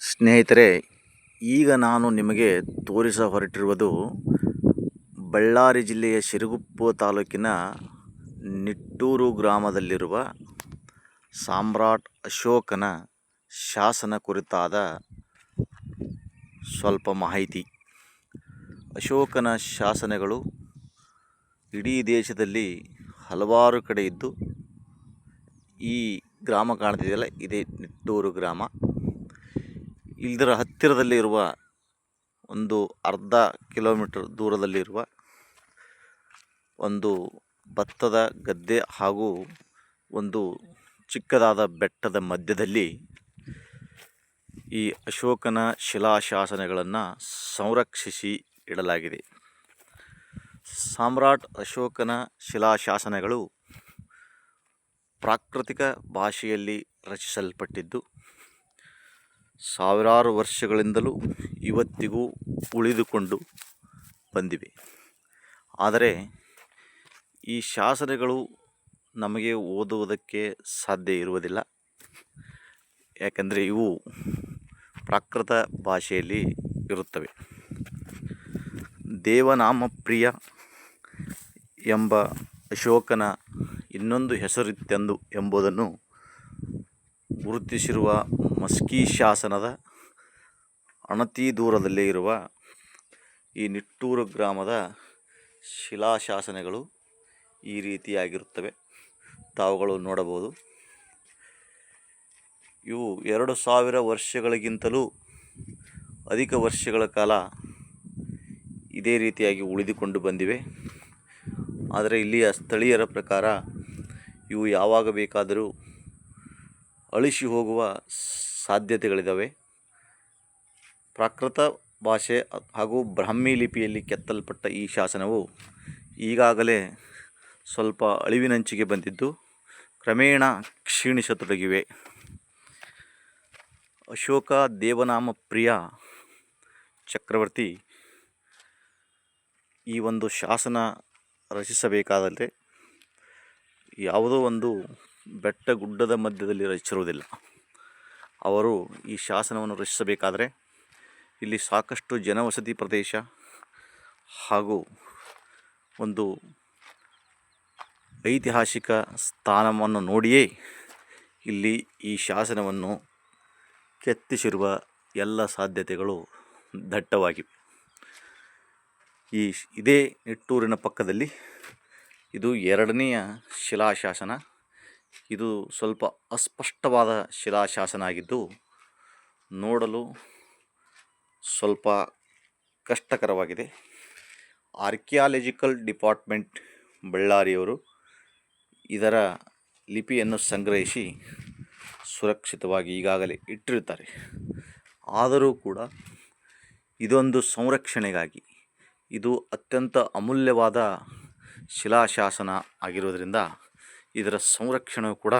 ಸ್ನೇಹಿತರೆ, ಈಗ ನಾನು ನಿಮಗೆ ತೋರಿಸ ಹೊರಟಿರುವುದು ಬಳ್ಳಾರಿ ಜಿಲ್ಲೆಯ ಸಿರುಗುಪ್ಪ ತಾಲೂಕಿನ ನಿಟ್ಟೂರು ಗ್ರಾಮದಲ್ಲಿರುವ ಸಾಮ್ರಾಟ್ ಅಶೋಕನ ಶಾಸನ ಕುರಿತಾದ ಸ್ವಲ್ಪ ಮಾಹಿತಿ. ಅಶೋಕನ ಶಾಸನಗಳು ಇಡೀ ದೇಶದಲ್ಲಿ ಹಲವಾರು ಕಡೆ ಇದ್ದು ಈ ಗ್ರಾಮ ಕಾಣ್ತಿದೆಯಲ್ಲ, ಇದೇ ನಿಟ್ಟೂರು ಗ್ರಾಮ. ಇದರ ಹತ್ತಿರದಲ್ಲಿರುವ ಒಂದು ಅರ್ಧ ಕಿಲೋಮೀಟರ್ ದೂರದಲ್ಲಿರುವ ಒಂದು ಭತ್ತದ ಗದ್ದೆ ಹಾಗೂ ಒಂದು ಚಿಕ್ಕದಾದ ಬೆಟ್ಟದ ಮಧ್ಯದಲ್ಲಿ ಈ ಅಶೋಕನ ಶಿಲಾಶಾಸನಗಳನ್ನು ಸಂರಕ್ಷಿಸಿ ಇಡಲಾಗಿದೆ. ಸಾಮ್ರಾಟ್ ಅಶೋಕನ ಶಿಲಾಶಾಸನಗಳು ಪ್ರಾಕೃತಿಕ ಭಾಷೆಯಲ್ಲಿ ರಚಿಸಲ್ಪಟ್ಟಿದ್ದು ಸಾವಿರಾರು ವರ್ಷಗಳಿಂದಲೂ ಇವತ್ತಿಗೂ ಉಳಿದುಕೊಂಡು ಬಂದಿವೆ. ಆದರೆ ಈ ಶಾಸನಗಳು ನಮಗೆ ಓದುವುದಕ್ಕೆ ಸಾಧ್ಯ ಇರುವುದಿಲ್ಲ. ಯಾಕಂದರೆ ಇವು ಪ್ರಾಕೃತ ಭಾಷೆಯಲ್ಲಿ ಇರುತ್ತವೆ. ದೇವನಾಮ ಪ್ರಿಯ ಎಂಬ ಅಶೋಕನ ಇನ್ನೊಂದು ಹೆಸರಿತ್ತೆಂದು ಎಂಬುದನ್ನು ಗುರುತಿಸಿರುವ ಮಸ್ಕಿ ಶಾಸನದ ಅಣತಿ ದೂರದಲ್ಲೇ ಇರುವ ಈ ನಿಟ್ಟೂರು ಗ್ರಾಮದ ಶಿಲಾಶಾಸನಗಳು ಈ ರೀತಿಯಾಗಿರುತ್ತವೆ. ತಾವುಗಳು ನೋಡಬಹುದು. ಇವು ಎರಡು ಸಾವಿರ ವರ್ಷಗಳಿಗಿಂತಲೂ ಅಧಿಕ ವರ್ಷಗಳ ಕಾಲ ಇದೇ ರೀತಿಯಾಗಿ ಉಳಿದುಕೊಂಡು ಬಂದಿವೆ. ಆದರೆ ಇಲ್ಲಿಯ ಸ್ಥಳೀಯರ ಪ್ರಕಾರ ಇವು ಯಾವಾಗ ಬೇಕಾದರೂ ಅಳಿಸಿ ಹೋಗುವ ಸಾಧ್ಯತೆಗಳಿದ್ದಾವೆ ಪ್ರಾಕೃತ ಭಾಷೆ ಹಾಗೂ ಬ್ರಾಹ್ಮಿ ಲಿಪಿಯಲ್ಲಿ ಕೆತ್ತಲ್ಪಟ್ಟ ಈ ಶಾಸನವು ಈಗಾಗಲೇ ಸ್ವಲ್ಪ ಅಳಿವಿನಂಚಿಗೆ ಬಂದಿದ್ದು, ಕ್ರಮೇಣ ಕ್ಷೀಣಿಸತೊಡಗಿವೆ. ಅಶೋಕ ದೇವನಾಮ ಪ್ರಿಯ ಚಕ್ರವರ್ತಿ ಈ ಒಂದು ಶಾಸನ ರಚಿಸಬೇಕಾದರೆ ಯಾವುದೋ ಒಂದು ಬೆಟ್ಟ ಗುಡ್ಡದ ಮಧ್ಯದಲ್ಲಿ ರಚಿಸಿರುವುದಿಲ್ಲ. ಅವರು ಈ ಶಾಸನವನ್ನು ರಚಿಸಬೇಕಾದರೆ ಇಲ್ಲಿ ಸಾಕಷ್ಟು ಜನವಸತಿ ಪ್ರದೇಶ ಹಾಗೂ ಒಂದು ಐತಿಹಾಸಿಕ ಸ್ಥಾನವನ್ನು ನೋಡಿಯೇ ಇಲ್ಲಿ ಈ ಶಾಸನವನ್ನು ಕೆತ್ತಿಸಿರುವ ಎಲ್ಲ ಸಾಧ್ಯತೆಗಳು ದಟ್ಟವಾಗಿವೆ. ಈ ಇದೇ ನಿಟ್ಟೂರಿನ ಪಕ್ಕದಲ್ಲಿ ಇದು ಎರಡನೆಯ ಶಿಲಾಶಾಸನ ಇದು ಸ್ವಲ್ಪ ಅಸ್ಪಷ್ಟವಾದ ಶಿಲಾಶಾಸನ ಆಗಿದ್ದು ನೋಡಲು ಸ್ವಲ್ಪ ಕಷ್ಟಕರವಾಗಿದೆ. ಆರ್ಕಿಯಾಲಜಿಕಲ್ ಡಿಪಾರ್ಟ್ಮೆಂಟ್ ಬಳ್ಳಾರಿಯವರು ಇದರ ಲಿಪಿಯನ್ನು ಸಂಗ್ರಹಿಸಿ ಸುರಕ್ಷಿತವಾಗಿ ಈಗಾಗಲೇ ಇಟ್ಟಿರುತ್ತಾರೆ. ಆದರೂ ಕೂಡ ಇದೊಂದು ಸಂರಕ್ಷಣೆಗಾಗಿ ಇದು ಅತ್ಯಂತ ಅಮೂಲ್ಯವಾದ ಶಿಲಾಶಾಸನ ಆಗಿರೋದರಿಂದ ಇದರ ಸಂರಕ್ಷಣೆ ಕೂಡ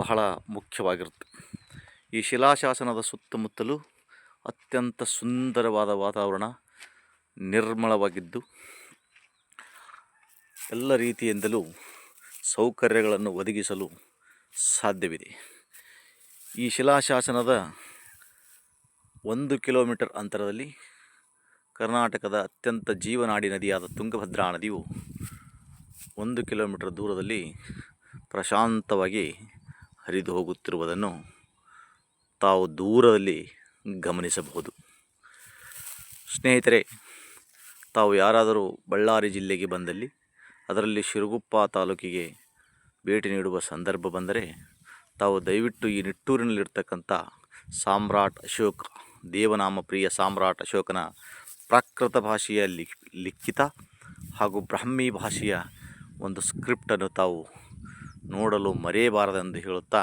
ಬಹಳ ಮುಖ್ಯವಾಗಿರುತ್ತೆ. ಈ ಶಿಲಾಶಾಸನದ ಸುತ್ತಮುತ್ತಲೂ ಅತ್ಯಂತ ಸುಂದರವಾದ ವಾತಾವರಣ ನಿರ್ಮಲವಾಗಿದ್ದು, ಎಲ್ಲ ರೀತಿಯಿಂದಲೂ ಸೌಕರ್ಯಗಳನ್ನು ಒದಗಿಸಲು ಸಾಧ್ಯವಿದೆ. ಈ ಶಿಲಾಶಾಸನದ ಒಂದು ಕಿಲೋಮೀಟರ್ ಅಂತರದಲ್ಲಿ ಕರ್ನಾಟಕದ ಅತ್ಯಂತ ಜೀವನಾಡಿ ನದಿಯಾದ ತುಂಗಭದ್ರಾ ನದಿಯು ಒಂದು ಕಿಲೋಮೀಟರ್ ದೂರದಲ್ಲಿ ಪ್ರಶಾಂತವಾಗಿ ಹರಿದು ಹೋಗುತ್ತಿರುವುದನ್ನು ತಾವು ದೂರದಲ್ಲಿ ಗಮನಿಸಬಹುದು. ಸ್ನೇಹಿತರೆ, ತಾವು ಯಾರಾದರೂ ಬಳ್ಳಾರಿ ಜಿಲ್ಲೆಗೆ ಬಂದಲ್ಲಿ ಅದರಲ್ಲಿ ಶಿರಗುಪ್ಪ ತಾಲೂಕಿಗೆ ಭೇಟಿ ನೀಡುವ ಸಂದರ್ಭ ಬಂದರೆ ತಾವು ದಯವಿಟ್ಟು ಈ ನಿಟ್ಟೂರಿನಲ್ಲಿರ್ತಕ್ಕಂಥ ಸಾಮ್ರಾಟ್ ಅಶೋಕ, ದೇವನಾಮ ಪ್ರಿಯ ಸಾಮ್ರಾಟ್ ಅಶೋಕನ ಪ್ರಾಕೃತ ಭಾಷೆಯ ಲಿಖಿತ ಹಾಗೂ ಬ್ರಾಹ್ಮಿ ಭಾಷೆಯ ಒಂದು ಸ್ಕ್ರಿಪ್ಟನ್ನು ತಾವು ನೋಡಲು ಮರೆಯಬಾರದೆಂದು ಹೇಳುತ್ತಾ